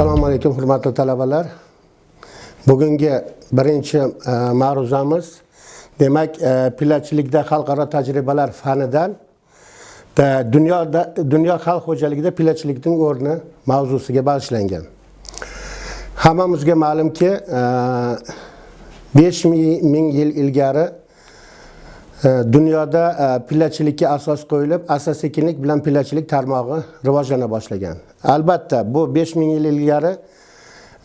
alaykum hurmatli talabalar. Bugungi birinchi e, ma'ruzamiz demak e, pillachilikda xalqaro tajribalar fanidan da dunyoda dunyo xalq xo'jaligida pillachilikning o'rni mavzusiga bag'ishlangan. Hammamizga ma'lumki, e, 5000 ming yil ilgari dunyoda e, pillachilikka asos qo'yilib, asta sekinlik bilan pillachilik tarmog'i rivojlana boshlagan. Albatta, bu 5000 yil ilgari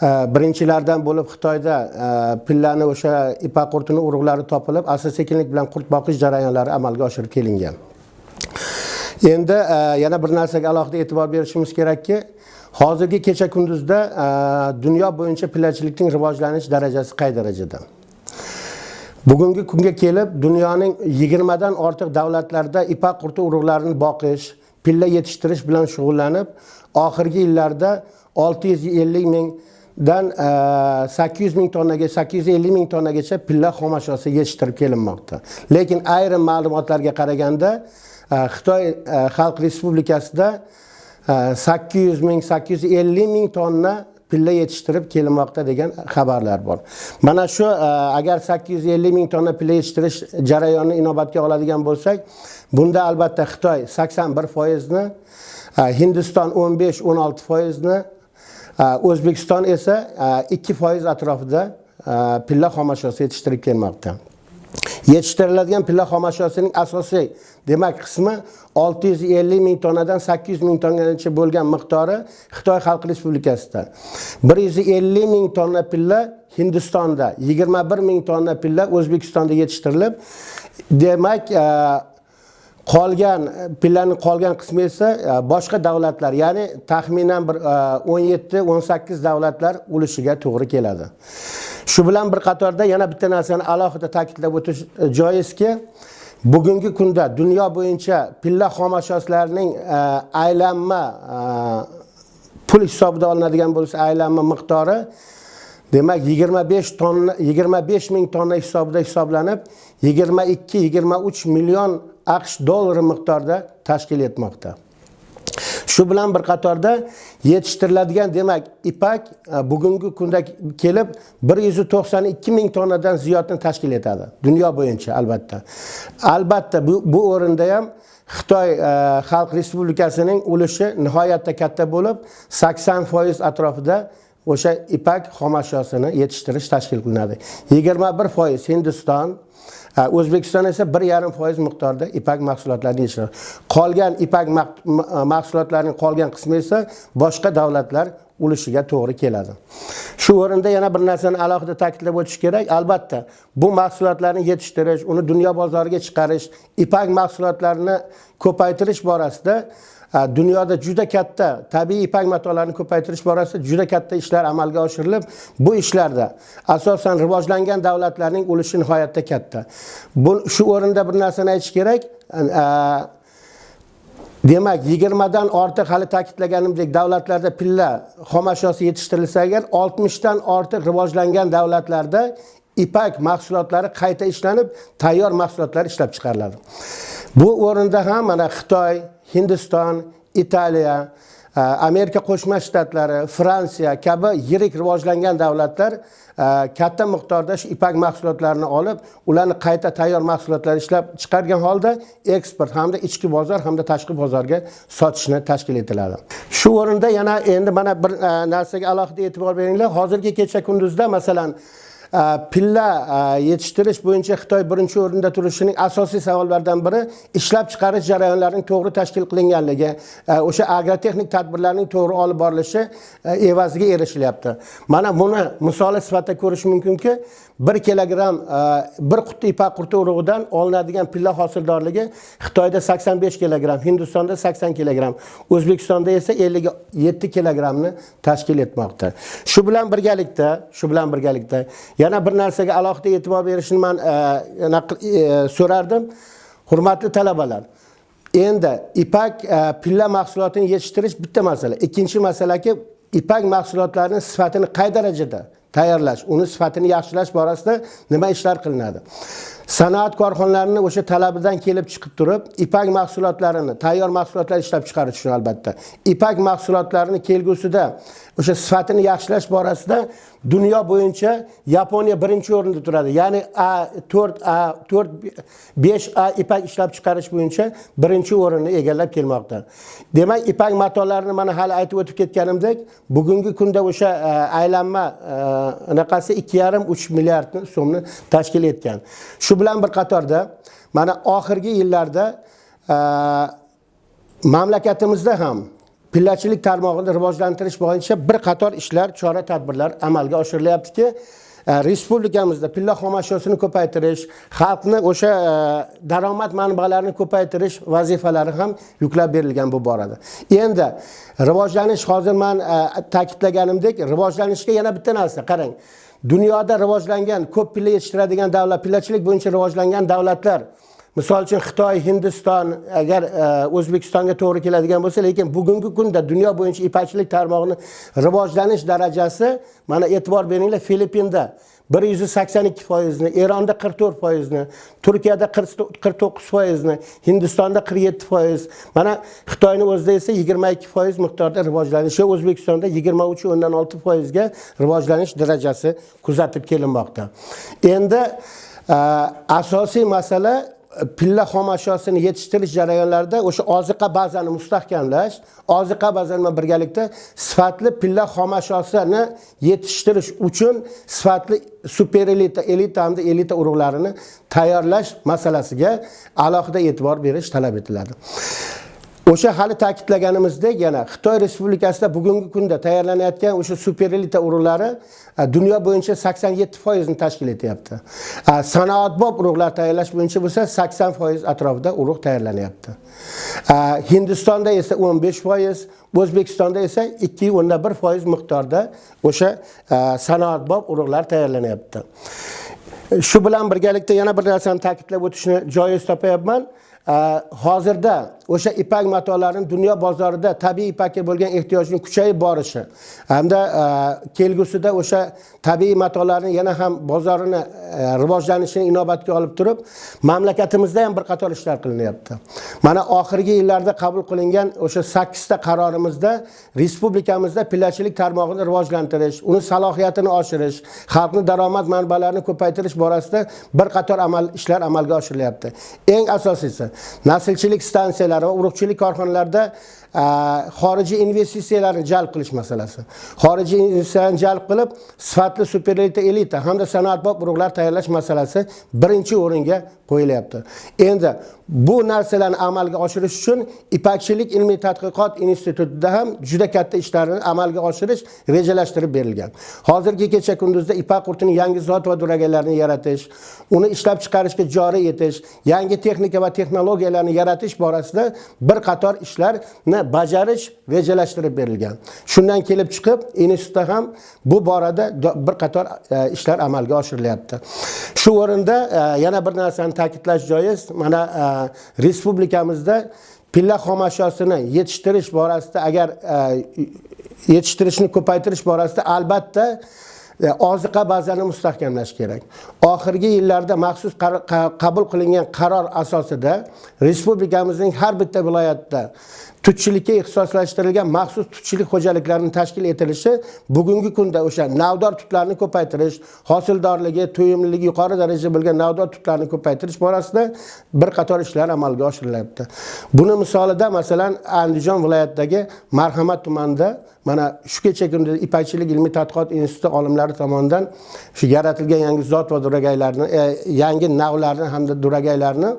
e, birinchilardan bo'lib Xitoyda e, pillani o'sha ipak qurtini urug'lari topilib, asta sekinlik bilan qurt boqish jarayonlari amalga oshirib kelingan. Endi yana bir narsaga alohida e'tibor berishimiz kerakki, hozirgi kecha kunduzda dunyo bo'yicha pillachilikning rivojlanish darajasi qay darajada? Bugungi kunga kelib dunyoning 20 dan ortiq davlatlarda ipak qurti urug'larini boqish, pilla yetishtirish bilan shug'ullanib, oxirgi yillarda 650 mingdan e, sakkiz 800 ming tonnaga 850 ming tonnagacha pilla xomashyosi yetishtirib kelinmoqda. Lekin ayrim ma'lumotlarga qaraganda e, Xitoy e, Xalq Respublikasida sakkiz 800 ming 850 ming tonna pilla yetishtirib kelinmoqda degan xabarlar bor. Mana shu e, agar 850 ming tonna pilla yetishtirish jarayonini inobatga oladigan bo'lsak, bunda albatta Xitoy 81 foizni, e, Hindiston 15-16 foizni, e, O'zbekiston esa e, 2 foiz atrofida pilla xomashyosi yetishtirib kelmoqda. Yetishtiriladigan pilla xomashyosining asosiy demak qismi 650 ming tonnadan 800 ming tonnagacha bo'lgan miqdori Xitoy Xalq Respublikasida. 150 ming tonna pilla Hindistonda, 21 ming tonna pilla O'zbekistonda yetishtirilib, demak e, qolgan e, pillaning qolgan qismi esa e, boshqa davlatlar, ya'ni taxminan bir 17-18 davlatlar ulushiga to'g'ri keladi. Shu bilan bir qatorda yana bitta narsani alohida ta'kidlab o'tish joizki, bugungi kunda dunyo bo'yicha pilla xomashyoslarning e, aylanma e, pul hisobida olinadigan bo'lsa aylanma miqdori demak 25 tonna 25 ming tonna hisobida hisoblanib 22-23 million AQSh dollari miqdorida tashkil etmoqda. Shu bilan bir qatorda yetishtiriladigan demak ipak e, bugungi kunda kelib 192 ming tonnadan ziyodni tashkil etadi dunyo bo'yicha albatta. Albatta bu, bu o'rinda ham Xitoy e, Xalq Respublikasining ulushi nihoyatda katta bo'lib 80% atrofida o'sha ipak xomashyosini yetishtirish tashkil qilinadi. 21% Hindiston, O'zbekiston esa 1,5% miqdorda ipak mahsulotlarini yetishtiradi. Qolgan ipak mahsulotlarining qolgan qismi esa boshqa davlatlar ulushiga to'g'ri keladi. Shu o'rinda yana bir narsani alohida ta'kidlab o'tish kerak. Albatta, bu mahsulotlarni yetishtirish, uni dunyo bozoriga chiqarish, ipak mahsulotlarini ko'paytirish borasida dunyoda juda katta tabiiy ipak matolarini ko'paytirish borasida juda katta ishlar amalga oshirilib, bu ishlarda asosan rivojlangan davlatlarning ulushi nihoyatda katta. Bu shu o'rinda bir narsani aytish kerak. Demak, 20 dan ortiq hali ta'kidlaganimdek davlatlarda pilla xomashyosi yetishtirilsa agar 60 dan ortiq rivojlangan davlatlarda ipak mahsulotlari qayta ishlanib, tayyor mahsulotlar ishlab chiqariladi. Bu o'rinda ham mana Xitoy, Hindiston, Italiya, e, Amerika Qo'shma Shtatlari, Fransiya kabi yirik rivojlangan davlatlar e, katta miqdorda shu ipak mahsulotlarini olib, ularni qayta tayyor mahsulotlar ishlab chiqargan holda eksport hamda ichki bozor hamda tashqi bozorga sotishni tashkil etiladi. Shu o'rinda yana endi mana bir e, narsaga alohida e'tibor beringlar. Hozirgi kecha kunduzda masalan pilla yetishtirish bo'yicha Xitoy birinchi o'rinda turishining asosiy savollaridan biri ishlab chiqarish jarayonlarining to'g'ri tashkil qilinganligi, o'sha agrotexnik tadbirlarning to'g'ri olib borilishi evaziga erishilyapti. Mana buni misoli sifatida ko'rish mumkinki, 1 kilogramm bir quti ipak qurti urug'idan olinadigan pilla hosildorligi Xitoyda 85 kilogramm, Hindistonda 80 kilogramm, O'zbekistonda esa 57 kilogrammni tashkil etmoqda. Shu bilan birgalikda, shu bilan birgalikda yana bir narsaga alohida e'tibor berishni men e, so'rardim. Hurmatli talabalar, endi ipak pilla mahsulotini yetishtirish bitta masala. Ikkinchi masalaki ipak mahsulotlarining sifatini qay darajada tayyorlash, uni sifatini yaxshilash borasida nima ishlar qilinadi? sanoat korxonalarini o'sha talabidan kelib chiqib turib ipak mahsulotlarini tayyor mahsulotlar ishlab chiqarish uchun albatta ipak mahsulotlarini kelgusida o'sha sifatini yaxshilash borasida dunyo bo'yicha yaponiya birinchi o'rinda turadi ya'ni a to'rt a to'rt besh a ipak ishlab chiqarish bo'yicha birinchi o'rinni egallab kelmoqda demak ipak matolarini mana hali aytib o'tib ketganimdek bugungi kunda o'sha e, aylanma e, anaqasi ikki yarim uch milliard so'mni tashkil etgan shu bilan bir qatorda mana oxirgi yillarda e, mamlakatimizda ham pillachilik tarmog'ini rivojlantirish bo'yicha bir qator ishlar chora tadbirlar amalga oshirilyaptiki e, respublikamizda pilla xomashyosini ko'paytirish xalqni o'sha e, daromad manbalarini ko'paytirish vazifalari ham yuklab berilgan bu borada. Endi rivojlanish hozir man e, ta'kidlaganimdek rivojlanishga yana bitta narsa qarang. Dunyoda rivojlangan ko'p pilla yetishtiradigan davlat pillachilik bo'yicha rivojlangan davlatlar misol uchun xitoy hindiston agar e, o'zbekistonga to'g'ri keladigan bo'lsa lekin bugungi kunda dunyo bo'yicha ipakchilik tarmog'ini rivojlanish darajasi mana e'tibor beringlar filippinda bir yuz sakson ikki foizni eronda qirq to'rt foizni turkiyada qirq to'qqiz foizni hindistonda qirq yetti foiz. Mana xitoyni o'zida esa yigirma ikki foiz miqdorda rivojlanishi o'zbekistonda yigirma uch o'ndan olti foizga rivojlanish darajasi kuzatib kelinmoqda. Endi e, asosiy masala pilla xom ashyosini yetishtirish jarayonlarida o'sha oziqa bazani mustahkamlash oziqa bazasi bilan birgalikda sifatli pilla xom ashyosini yetishtirish uchun sifatli super elita elita hamda elita urug'larini tayyorlash masalasiga alohida e'tibor berish talab etiladi. O'sha hali ta'kidlaganimizdek yana xitoy respublikasida bugungi kunda tayyorlanayotgan o'sha super elita urug'lari e, dunyo bo'yicha sakson yetti foizni tashkil etyapti. E, sanoatbop urug'lar tayyorlash bo'yicha bo'lsa sakson foiz atrofida urug' tayyorlanyapti. E, hindistonda esa o'n besh foiz o'zbekistonda esa ikki o'ndan bir foiz miqdorda o'sha sanoatbop urug'lar tayyorlanyapti. Shu bilan birgalikda yana bir narsani ta'kidlab o'tishni joiz topayapman Э, hozirda o'sha ipak matolarini dunyo bozorida tabiiy ipakka bo'lgan ehtiyojning kuchayib borishi hamda e, kelgusida o'sha tabiiy matolarni yana ham bozorini e, rivojlanishini inobatga olib turib mamlakatimizda ham bir qator ishlar qilinyapti. Mana oxirgi yillarda qabul qilingan o'sha sakkizta qarorimizda respublikamizda pillachilik tarmog'ini rivojlantirish uni salohiyatini oshirish xalqni daromad manbalarini ko'paytirish borasida bir qator amal ishlar amalga oshirilyapti. Eng asosiysi naslchilik stansiyalari va urug'chilik korxonalarida xorijiy investitsiyalarni jalb qilish masalasi. Xorijiy investitsiyalarni jalb qilib sifatli super elita hamda sanoatbop urug'lar tayyorlash masalasi birinchi o'ringa qo'yilyapti. Endi bu narsalarni amalga oshirish uchun ipakchilik ilmiy tadqiqot institutida ham juda katta ishlarni amalga oshirish rejalashtirib berilgan. Hozirgi kecha kunduzda ipak qurtini yangi zot va duragalarini yaratish uni ishlab chiqarishga joriy etish yangi texnika va texnologiya texnologiyalarni yaratish borasida bir qator ishlarni bajarish rejalashtirib berilgan. Shundan kelib chiqib institutda ham bu borada bir qator e, ishlar amalga oshirilyapti. Shu o'rinda e, yana bir narsani ta'kidlash joiz mana e, respublikamizda pilla xom ashyosini yetishtirish borasida agar yetishtirishni ko'paytirish borasida albatta E, oziqa bazani mustahkamlash kerak. Oxirgi yillarda maxsus qabul qilingan qaror asosida respublikamizning har bitta viloyatida tutchilikka ixtisoslashtirilgan maxsus tutchilik xo'jaliklarini tashkil etilishi bugungi kunda o'sha navdor tutlarni ko'paytirish hosildorligi to'yimliligi yuqori darajada bo'lgan navdor tutlarni ko'paytirish borasida bir qator ishlar amalga oshirilyapti. Buni misolida masalan andijon viloyatidagi marhamat tumanida mana shu kecha kunda ipakchilik ilmiy tadqiqot instituti olimlari tomonidan shu yaratilgan yangi zot va duragaylarni e, yangi navlarni hamda duragaylarni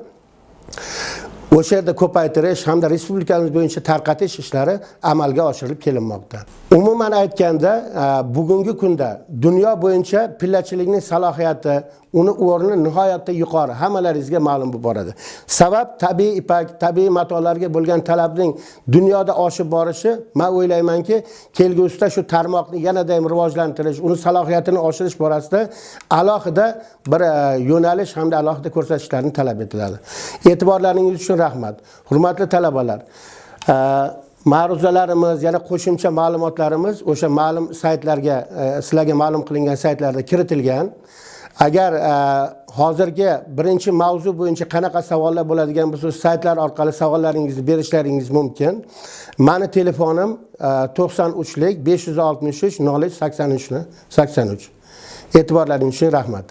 o'sha yerda ko'paytirish hamda respublikamiz bo'yicha tarqatish ishlari amalga oshirilib kelinmoqda. Umuman aytganda e, bugungi kunda dunyo bo'yicha pillachilikning salohiyati uni o'rni nihoyatda yuqori hammalaringizga ma'lum bo'lib boradi. Sabab tabiiy ipak tabiiy matolarga bo'lgan talabning dunyoda oshib borishi man o'ylaymanki kelgusida shu tarmoqni yanada ham rivojlantirish uni salohiyatini oshirish borasida alohida bir e, yo'nalish hamda alohida ko'rsatishlarni talab etiladi. E'tiborlaringiz uchun rahmat hurmatli talabalar. Ma'ruzalarimiz yana qo'shimcha ma'lumotlarimiz o'sha ma'lum saytlarga e, sizlarga ma'lum qilingan saytlarda kiritilgan. Agar e, hozirgi birinchi mavzu bo'yicha qanaqa savollar bo'ladigan bo'lsa saytlar orqali savollaringizni berishlaringiz mumkin. Mani telefonim e, to'qson uchlik besh yuz oltmish uch nol uch sakson uchni sakson uch. E'tiborlaringiz uchun rahmat.